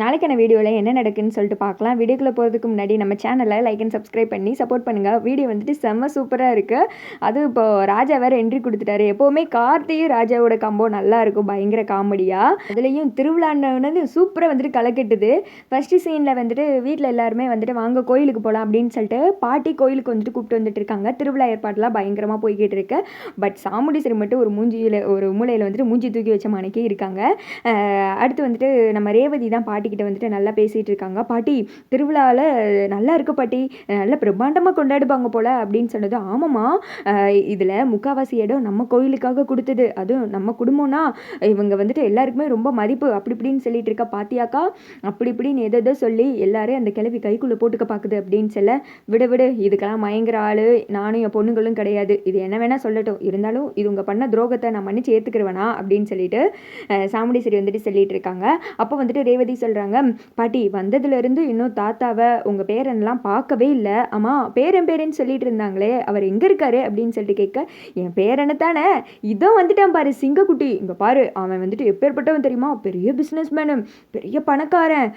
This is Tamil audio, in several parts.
நாளைக்கான வீடியோவில் என்ன நடக்குன்னு சொல்லிட்டு பார்க்கலாம். வீடியோக்குள்ளே போகிறதுக்கு முன்னாடி நம்ம சேனலை லைக் அண்ட் சப்ஸ்கிரைப் பண்ணி சப்போர்ட் பண்ணுங்கள் வீடியோ வந்துட்டு செம்ம சூப்பராக இருக்குது அது இப்போ ராஜா வேறு என்ட்ரி கொடுத்துட்டாரு. எப்போவுமே கார்த்தியும் ராஜாவோட காம்போ நல்லா இருக்கும். பயங்கர காமெடியாக அதுலேயும் திருவிழான்னு சூப்பராக வந்துட்டு கலக்கெட்டுது ஃபஸ்ட்டு சீனில் வந்துட்டு வீட்டில் எல்லாருமே வந்துட்டு வாங்க கோயிலுக்கு போகலாம் அப்படின்னு சொல்லிட்டு பாட்டி கோயிலுக்கு வந்துட்டு கூப்பிட்டு வந்துட்டு இருக்காங்க. திருவிழா ஏற்பாடெலாம் பயங்கரமாக போய்கிட்டு இருக்கு. பட் சாமுண்டீஸ்வரி மட்டும் ஒரு மூஞ்சியில் ஒரு மூலையில் வந்துட்டு மூஞ்சி தூக்கி வச்ச மனைக்கே இருக்காங்க. அடுத்து வந்துட்டு நம்ம ரேவதி தான் பாட்டி பாட்டிக்கிட்ட வந்துட்டு நல்லா பேசிகிட்டு இருக்காங்க பாட்டி திருவிழாவில் நல்லா இருக்கு பாட்டி. நல்லா பிரம்மாண்டமாக கொண்டாடுவாங்க போல் அப்படின்னு சொன்னது. ஆமாம்மா. இதில் முக்கால்வாசி இடம் நம்ம கோயிலுக்காக கொடுத்தது. அதுவும் நம்ம குடும்பம்னா இவங்க வந்துட்டு எல்லாருக்குமே ரொம்ப மதிப்பு. அப்படி இப்படின்னு சொல்லிட்டு இருக்கா பாத்தியாக்கா அப்படி இப்படின்னு எதோ சொல்லி எல்லாரும் அந்த கிளவி கைக்குள்ளே போட்டுக்க பார்க்குது அப்படின்னு சொல்ல விட விடு. இதுக்கெல்லாம் மயங்குற ஆள் நானும் என் பொண்ணுங்களும் கிடையாது. இது என்ன வேணால் சொல்லட்டும். இருந்தாலும் இது உங்கள் பண்ண துரோகத்தை நான் மன்னிச்சு ஏற்றுக்கிறவனா அப்படின்னு சொல்லிட்டு சாமுண்டீஸ்வரி வந்துட்டு சொல்லிட்டு இருக்காங்க அப்போ வந்துட்டு ரேவதி சொல்ல சொல்கிறாங்க பாட்டி வந்ததுலேருந்து இன்னும் தாத்தாவை உங்கள் பேரன்லாம் பார்க்கவே இல்லை. ஆமாம் பேரன் பேரன் சொல்லிட்டு இருந்தாங்களே அவர் எங்கே இருக்காரு அப்படின்னு சொல்லிட்டு கேட்க என் பேரனை தானே? இதோ வந்துட்டான் பாரு சிங்கக்குட்டி. இங்கே பாரு அவன் வந்துட்டு எப்பேற்பட்டவன் தெரியுமா? பெரிய பிஸ்னஸ் மேனும் பெரிய பணக்காரன்.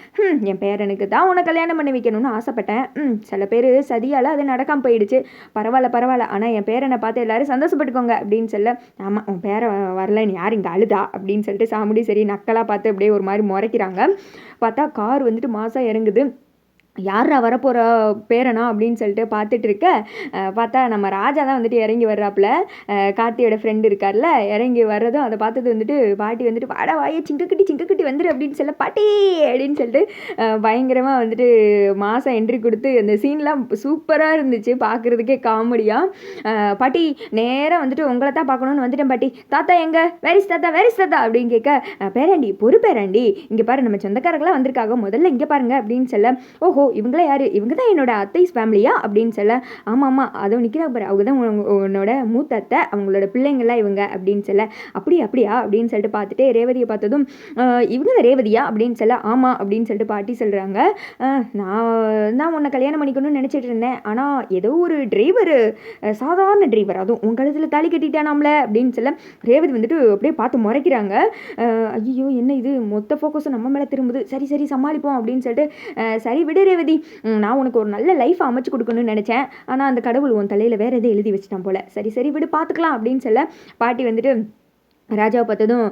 என் பேரனுக்கு தான் உன்னை கல்யாணம் பண்ணி வைக்கணும்னு ஆசைப்பட்டேன். ம் சில பேர் சதியால் அது நடக்காமல் போயிடுச்சு. பரவாயில்ல பரவாயில்ல. ஆனால் என் பேரனை பார்த்து எல்லாரும் சந்தோஷப்பட்டுக்கோங்க அப்படின்னு சொல்ல ஆமாம் உன் பேரை வரலன்னு யார்? இங்கே அழுதா? அப்படின்னு சொல்லிட்டு சாமுடி சரி நக்கலாக பார்த்து அப்படியே ஒரு மாதிரி முறைக்கிறாங்க. பார்த்தா கார் வந்துட்டு மாதம் இறங்குது. யாரா வரப்போகிற பேரனா அப்படின்னு சொல்லிட்டு பார்த்துட்டு இருக்க பார்த்தா நம்ம ராஜா தான் வந்துட்டு இறங்கி வர்றாப்புல. கார்த்தியோட ஃப்ரெண்டு இருக்கார்ல இறங்கி வர்றதும் அதை பார்த்தது வந்துட்டு பாட்டி வந்துட்டு வாடா வாயே சிங்கக்கட்டி சிங்கக்கட்டி வந்துரு அப்படின்னு சொல்ல பாட்டி அப்படின்னு சொல்லிட்டு பயங்கரமாக வந்துட்டு மாதம் என்ட்ரி கொடுத்து அந்த சீன்லாம் சூப்பராக இருந்துச்சு பார்க்குறதுக்கே காமெடியாக பாட்டி நேராக வந்துட்டு உங்களை தான் பார்க்கணுன்னு வந்துட்டேன் பாட்டி. தாத்தா எங்கே? வேரிஸ் தாத்தா? வேரிஸ் தாத்தா? அப்படின்னு கேட்க பேராண்டி பொறு பேராண்டி. இங்கே பாரு நம்ம சொந்தக்காரங்களாம் வந்திருக்காங்க. முதல்ல இங்கே பாருங்க அப்படின்னு சொல்ல ஓஹோ இவங்களாம் யார்? இவங்க தான் என்னோட அத்தைஸ் ஃபேமிலியா அப்படின்னு சொல்ல ஆமாம் ஆமாம் அதுவும் நிற்கிறா பாரு அவங்க தான் உன்னோட மூத்த அத்தை அவங்களோட பிள்ளைங்களாம் இவங்க அப்படின்னு சொல்ல அப்படி அப்படியா அப்படின்னு சொல்லிட்டு பார்த்துட்டு ரேவதியை பார்த்ததும் இவங்க தான் ரேவதியா? அப்படின்னு சொல்ல ஆமாம் அப்படின்னு சொல்லிட்டு பாட்டி சொல்கிறாங்க நான் தான் உன்னை கல்யாணம் பண்ணிக்கணும்னு நினச்சிட்டு இருந்தேன். ஆனால் ஏதோ ஒரு டிரைவர் சாதாரண டிரைவர் அதுவும் உங்கள் கழுத்தில் தாலி கட்டிட்டானாம்ல? அப்படின்னு சொல்ல ரேவதி வந்துட்டு அப்படியே பார்த்து முறைக்கிறாங்க. ஐயோ என்ன இது? மொத்த ஃபோக்கஸும் நம்ம மேலே திரும்புது. சரி சரி சமாளிப்போம் அப்படின்னு சொல்லிட்டு சரி விடு ரேவதி நான் உனக்கு ஒரு நல்ல லைஃப் அமைச்சு கொடுக்கணும்னு நினச்சேன். ஆனால் அந்த கடவுள் உன் தலையில் வேறு எதை எழுதி வச்சிட்டான் போல. சரி சரி விடு பார்த்துக்கலாம் அப்படின்னு சொல்ல பாட்டி வந்துட்டு ராஜாவை பார்த்ததும்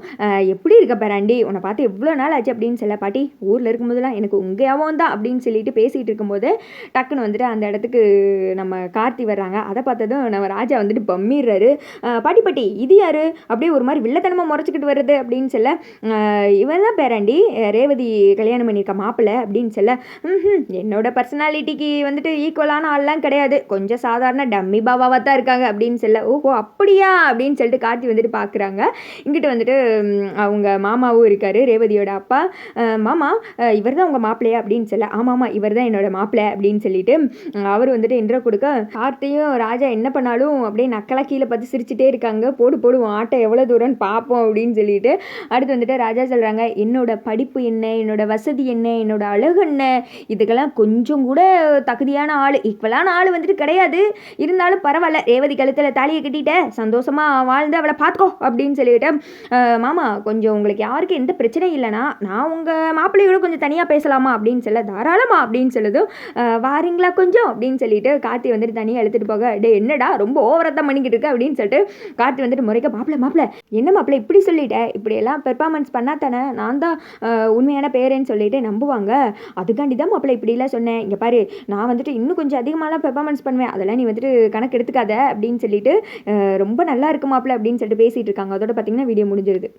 எப்படி இருக்க பேராண்டி? உன்னை பார்த்து எவ்வளோ நாள் ஆச்சு அப்படின்னு சொல்ல பாட்டி. ஊரில் இருக்கும்போதெல்லாம் எனக்கு உங்கள் யாவும் தான் அப்படின்னு சொல்லிட்டு பேசிகிட்டு இருக்கும்போது டக்குன்னு வந்துட்டு அந்த இடத்துக்கு நம்ம கார்த்தி வர்றாங்க. அதை பார்த்ததும் நம்ம ராஜா வந்துட்டு பம்மிடுறாரு பாட்டி பாட்டி இது யார்? அப்படியே ஒரு மாதிரி வில்லத்தனமாக முறைச்சிக்கிட்டு வருது அப்படின்னு சொல்ல இவன் தான் பேராண்டி. ரேவதி கல்யாணம் பண்ணியிருக்க மாப்பிள்ளை அப்படின்னு சொல்ல என்னோட பர்சனாலிட்டிக்கு வந்துட்டு ஈக்குவலான ஆள்லாம் கிடையாது. கொஞ்சம் சாதாரண டம்மி பாபாவாக தான் இருக்காங்க அப்படின்னு சொல்ல ஓஹோ அப்படியா? அப்படின்னு சொல்லிட்டு கார்த்தி வந்துட்டு பார்க்குறாங்க. இங்கிட்டு வந்துட்டு அவங்க மாமாவும் இருக்கார் ரேவதியோட அப்பா. மாமா இவர் தான் உங்கள் மாப்பிள்ளையா? அப்படின்னு சொல்ல ஆமாம்மா இவர் தான் என்னோட மாப்பிள்ளை. அப்படின்னு சொல்லிட்டு அவர் வந்துட்டு இன்ட்ரோ கொடுக்க கார்த்தையும் ராஜா என்ன பண்ணாலும் அப்படியே நக்கலாக கீழே பார்த்து சிரிச்சுட்டே இருக்காங்க. போடு போடுவோம் ஆட்டை எவ்வளோ தூரம்னு பார்ப்போம் அப்படின்னு சொல்லிட்டு அடுத்து வந்துட்டு ராஜா சொல்கிறாங்க என்னோட படிப்பு என்ன? என்னோட வசதி என்ன? என்னோட அழகு என்ன? இதுக்கெல்லாம் கொஞ்சம் கூட தகுதியான ஆள். ஈக்குவலான ஆள் வந்துட்டு கிடையாது. இருந்தாலும் பரவாயில்ல. ரேவதி கழுத்தில் தாலியை கட்டிட்ட. சந்தோஷமாக வாழ்ந்து அவளை பார்த்துக்கோ அப்படின்னு சொல்லி சொல்லிட்டு மாமா கொஞ்சம் உங்களுக்கு யாருக்கு எந்த பிரச்சனையும் இல்லைனா நான் உங்கள் மாப்பிள்ளையோட கொஞ்சம் தனியாக பேசலாமா அப்படின்னு சொல்ல தாராளமா அப்படின்னு சொல்லுதும். வாரீங்களா கொஞ்சம் அப்படின்னு சொல்லிட்டு கார்த்தி வந்துட்டு தனியாக எடுத்துகிட்டு போக டே என்னடா ரொம்ப ஓவரத்தான் பண்ணிக்கிட்டு இருக்கு? அப்படின்னு சொல்லிட்டு கார்த்தி வந்துட்டு முறைக்க மாப்பிள்ள மாப்பிள்ள என்ன மாப்பிள்ள இப்படி சொல்லிட்டேன் இப்படியெல்லாம் பெர்ஃபார்மன்ஸ் பண்ணா தானே? நான் தான் உண்மையான பேரேன்னு சொல்லிட்டு நம்புவாங்க. அதுக்காண்டி தான் மாப்பிள்ள இப்படிலாம் சொன்னேன். இங்கே பாரு நான் வந்துட்டு இன்னும் கொஞ்சம் அதிகமாகலாம் பெர்ஃபார்மன்ஸ் பண்ணுவேன். அதெல்லாம் நீ வந்துட்டு கணக்கு எடுத்துக்காத அப்படின்னு சொல்லிட்டு ரொம்ப நல்லா இருக்கு மாப்பிள்ள அப்படின்னு சொல்லிட்டு பேசிகிட்டு இருக்காங்க. அதோட பார்த்தீங்கன்னா வீடியோ முடிஞ்சிருது.